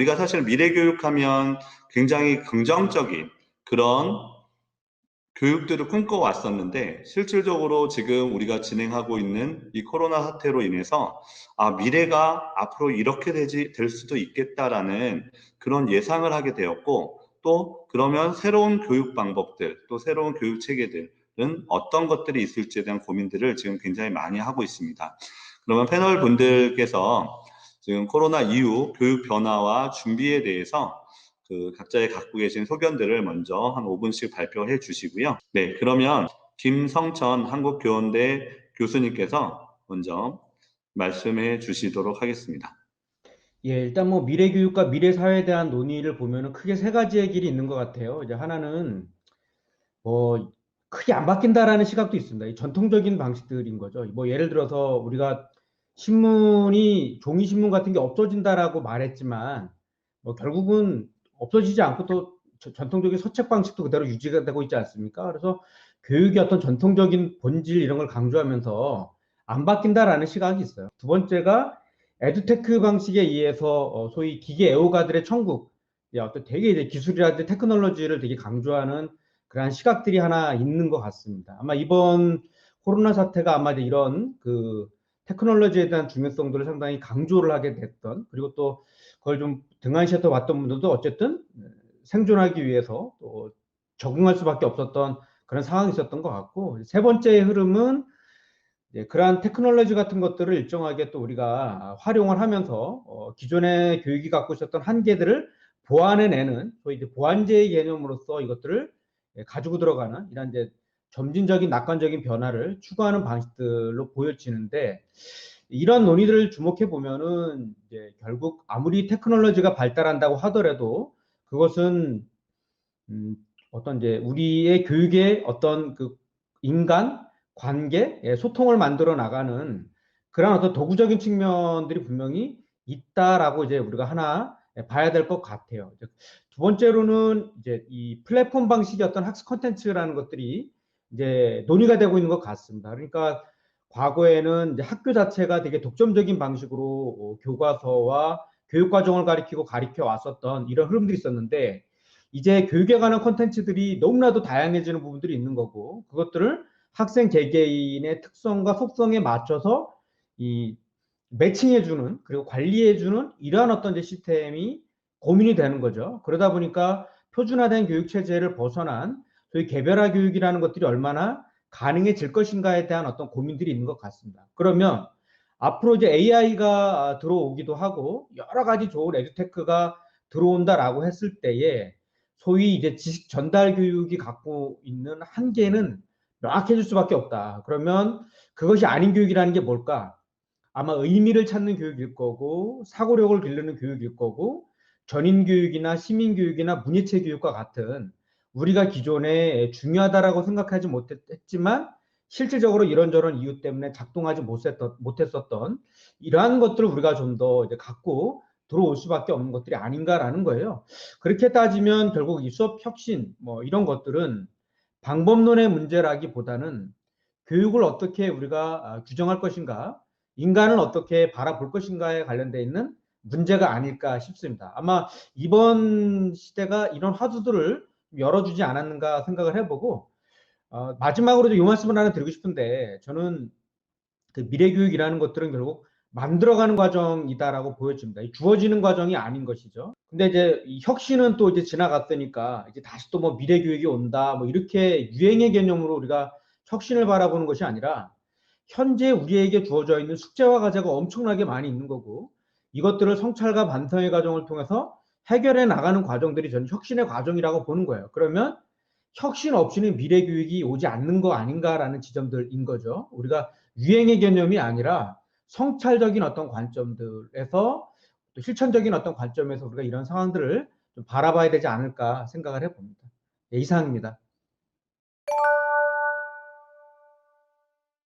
우리가 사실 미래 교육하면 굉장히 긍정적인 그런 교육들을 꿈꿔왔었는데 실질적으로 지금 우리가 진행하고 있는 이 코로나 사태로 인해서 아 미래가 앞으로 이렇게 되지 될 수도 있겠다라는 그런 예상을 하게 되었고 또 그러면 새로운 교육 방법들 또 새로운 교육 체계들은 어떤 것들이 있을지에 대한 고민들을 지금 굉장히 많이 하고 있습니다. 그러면 패널 분들께서 지금 코로나 이후 교육 변화와 준비에 대해서 그 각자의 갖고 계신 소견들을 먼저 한 5분씩 발표해 주시고요. 네, 그러면 김성천 한국교원대 교수님께서 먼저 말씀해 주시도록 하겠습니다. 예, 일단 뭐 미래 교육과 미래 사회에 대한 논의를 보면은 크게 세 가지의 길이 있는 것 같아요. 이제 하나는 뭐 크게 안 바뀐다라는 시각도 있습니다. 이 전통적인 방식들인 거죠. 뭐 예를 들어서 우리가 신문이 종이 신문 같은 게 없어진다라고 말했지만 뭐 결국은 없어지지 않고 또 전통적인 서책 방식도 그대로 유지가 되고 있지 않습니까? 그래서 교육의 어떤 전통적인 본질 이런 걸 강조하면서 안 바뀐다라는 시각이 있어요. 두 번째가 에듀테크 방식에 의해서 어, 소위 기계 애호가들의 천국, 어떤 되게 이제 기술이라든지 테크놀로지를 되게 강조하는 그러한 시각들이 하나 있는 것 같습니다. 아마 이번 코로나 사태가 아마 이런 그 테크놀로지에 대한 중요성들을 상당히 강조를 하게 됐던 그리고 또 그걸 좀 등한시했다 왔던 분들도 어쨌든 생존하기 위해서 또 적응할 수밖에 없었던 그런 상황이 있었던 것 같고 세 번째 흐름은 그러한 테크놀로지 같은 것들을 일정하게 또 우리가 활용을 하면서 어, 기존의 교육이 갖고 있었던 한계들을 보완해내는 소위 이제 보완제의 개념으로서 이것들을 가지고 들어가는 이런 이제 점진적인 낙관적인 변화를 추구하는 방식들로 보여지는데 이런 논의들을 주목해 보면은 이제 결국 아무리 테크놀로지가 발달한다고 하더라도 그것은 음 어떤 이제 우리의 교육의 어떤 그 인간 관계 예, 소통을 만들어 나가는 그런 어떤 도구적인 측면들이 분명히 있다라고 이제 우리가 하나 봐야 될 것 같아요. 두 번째로는 이제 이 플랫폼 방식의 어떤 학습 콘텐츠라는 것들이 이제 논의가 되고 있는 것 같습니다. 그러니까 과거에는 학교 자체가 되게 독점적인 방식으로 어, 교과서와 교육 과정을 가리키고 가리켜 왔었던 이런 흐름들이 있었는데 이제 교육에 관한 콘텐츠들이 너무나도 다양해지는 부분들이 있는 거고 그것들을 학생 개개인의 특성과 속성에 맞춰서 이 매칭해주는 그리고 관리해주는 이러한 어떤 이제 시스템이 고민이 되는 거죠. 그러다 보니까 표준화된 교육 체제를 벗어난 소위 개별화 교육이라는 것들이 얼마나 가능해질 것인가에 대한 어떤 고민들이 있는 것 같습니다. 그러면 앞으로 이제 AI가 들어오기도 하고 여러 가지 좋은 에듀테크가 들어온다라고 했을 때에 소위 이제 지식 전달 교육이 갖고 있는 한계는 명확해질 수밖에 없다. 그러면 그것이 아닌 교육이라는 게 뭘까? 아마 의미를 찾는 교육일 거고 사고력을 기르는 교육일 거고 전인 교육이나 시민 교육이나 문예체 교육과 같은 우리가 기존에 중요하다라고 생각하지 못했지만 실질적으로 이런저런 이유 때문에 작동하지 못했었던 이러한 것들을 우리가 좀더 갖고 들어올 수밖에 없는 것들이 아닌가라는 거예요. 그렇게 따지면 결국 이 수업 혁신 뭐 이런 것들은 방법론의 문제라기보다는 교육을 어떻게 우리가 아, 규정할 것인가, 인간을 어떻게 바라볼 것인가에 관련되어 있는 문제가 아닐까 싶습니다. 아마 이번 시대가 이런 화두들을 열어주지 않았는가 생각을 해보고 어, 마지막으로 이 말씀을 하나 드리고 싶은데 저는 그 미래교육이라는 것들은 결국 만들어가는 과정이다라고 보여집니다. 주어지는 과정이 아닌 것이죠. 근데 이제 혁신은 또 이제 지나갔으니까 이제 다시 또 뭐 미래교육이 온다 뭐 이렇게 유행의 개념으로 우리가 혁신을 바라보는 것이 아니라 현재 우리에게 주어져 있는 숙제와 과제가 엄청나게 많이 있는 거고 이것들을 성찰과 반성의 과정을 통해서 해결해 나가는 과정들이 저는 혁신의 과정이라고 보는 거예요. 그러면 혁신 없이는 미래 교육이 오지 않는 거 아닌가라는 지점들인 거죠. 우리가 유행의 개념이 아니라 성찰적인 어떤 관점들에서 또 실천적인 어떤 관점에서 우리가 이런 상황들을 좀 바라봐야 되지 않을까 생각을 해봅니다. 예, 이상입니다.